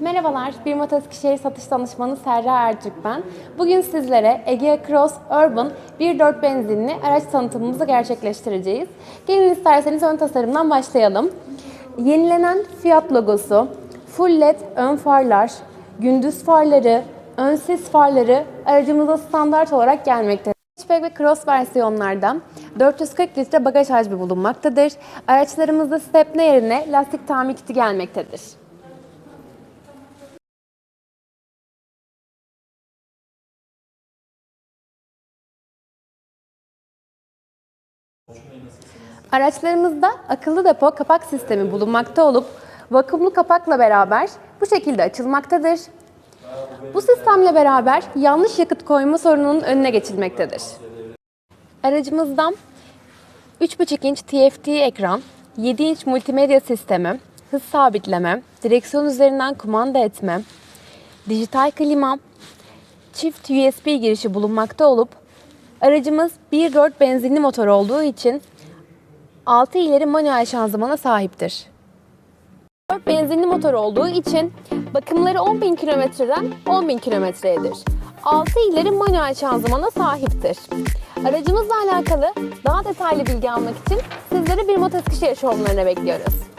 Merhabalar, Bir Mot Eskişehir satış danışmanı Serra Ercük ben. Bugün sizlere Egea Cross Urban 1.4 benzinli araç tanıtımımızı gerçekleştireceğiz. Gelin isterseniz ön tasarımdan başlayalım. Yenilenen Fiat logosu, full led ön farlar, gündüz farları, ön sis farları aracımıza standart olarak gelmektedir. Hatchback ve Cross versiyonlarda 440 litre bagaj hacmi bulunmaktadır. Araçlarımızda stepne yerine lastik tamir kiti gelmektedir. Araçlarımızda akıllı depo kapak sistemi bulunmakta olup vakumlu kapakla beraber bu şekilde açılmaktadır. Bu sistemle beraber yanlış yakıt koyma sorununun önüne geçilmektedir. Aracımızdan 3.5 inç TFT ekran, 7 inç multimedya sistemi, hız sabitleme, direksiyon üzerinden kumanda etme, dijital klima, çift USB girişi bulunmakta olup aracımız 1.4 benzinli motor olduğu için 6 ileri manuel şanzımana sahiptir. 4 benzinli motor olduğu için bakımları 10.000 kilometreden 10.000 kilometreyedir. 6 ileri manuel şanzımana sahiptir. Aracımızla alakalı daha detaylı bilgi almak için sizleri bir Mot Eskişehir showroomlarına bekliyoruz.